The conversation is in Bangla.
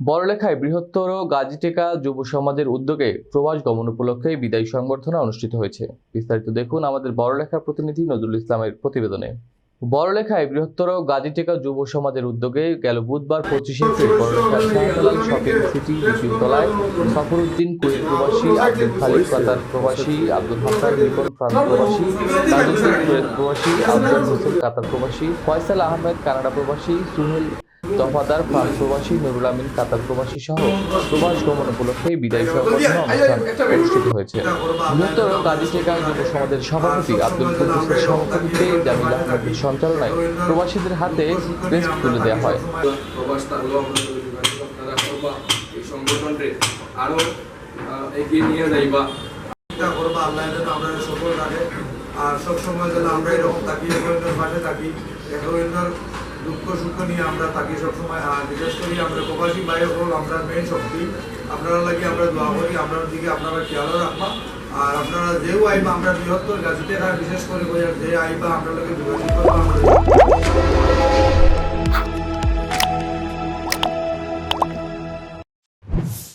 বড়লেখায় বৃহত্তর গাজীটেকা যুব সমাজের উদ্যোগে প্রবাস গমন উপলক্ষে বিদায়ী সংবর্ধনা অনুষ্ঠিত হয়েছে। বিস্তারিত দেখুন আমাদের বড়লেখার প্রতিনিধি নজরুল ইসলামের প্রতিবেদনে। বড়লেখায় বৃহত্তর গাজীটেকা যুব সমাজের উদ্যোগে গেল বুধবার পঁচিশে এপ্রিল বড়লেখার শপিং সিটি তলায় সফরউদ্দিন প্রবাসী আব্দুল খালিদ কাতার প্রবাসী, আব্দুল হাসান ফ্রান্স প্রবাসী কুয়েত প্রবাসী, আফজাল হোসেন কাতার প্রবাসী, ফয়সাল আহমেদ কানাডা প্রবাসী, সুনীল দফাদার ফ্রান্স প্রবাসী নুরুল আমিন কাতার প্রবাসী সহ প্রবাস গমন উপলক্ষে বিদায়ী সংবর্ধনা অনুষ্ঠান অনুষ্ঠিত হয়েছে। বৃহত্তর গাজী টেকা যুব সমাজের সভাপতি আব্দুল কুদ্দুসের সভাপতিত্বে জামিল আহমেদের সঞ্চালনায় প্রবাসীদের হাতে ক্রেস্ট তুলে দেওয়া হয়। আরও এগিয়ে নিয়ে যাইবা। চিন্তা করবা আল্লাহ যেন আমরা সফল রাখে আর সবসময় যেন আমরা এরকম থাকি একজনের পাশে থাকি একজনের দুঃখ সুখ নিয়ে আমরা থাকি সবসময়। আর বিশেষ করি আমরা প্রবাসী ভাই হল আমরা মেন শক্তি। আপনারা লাগে আমরা দোয়া করি, আপনার দিকে আপনারা খেয়ালও রাখবা। আর আপনারা যেও আইবা আমরা বৃহত্তর গাছিতে বিশেষ করে যে আইবা আমরা লাগে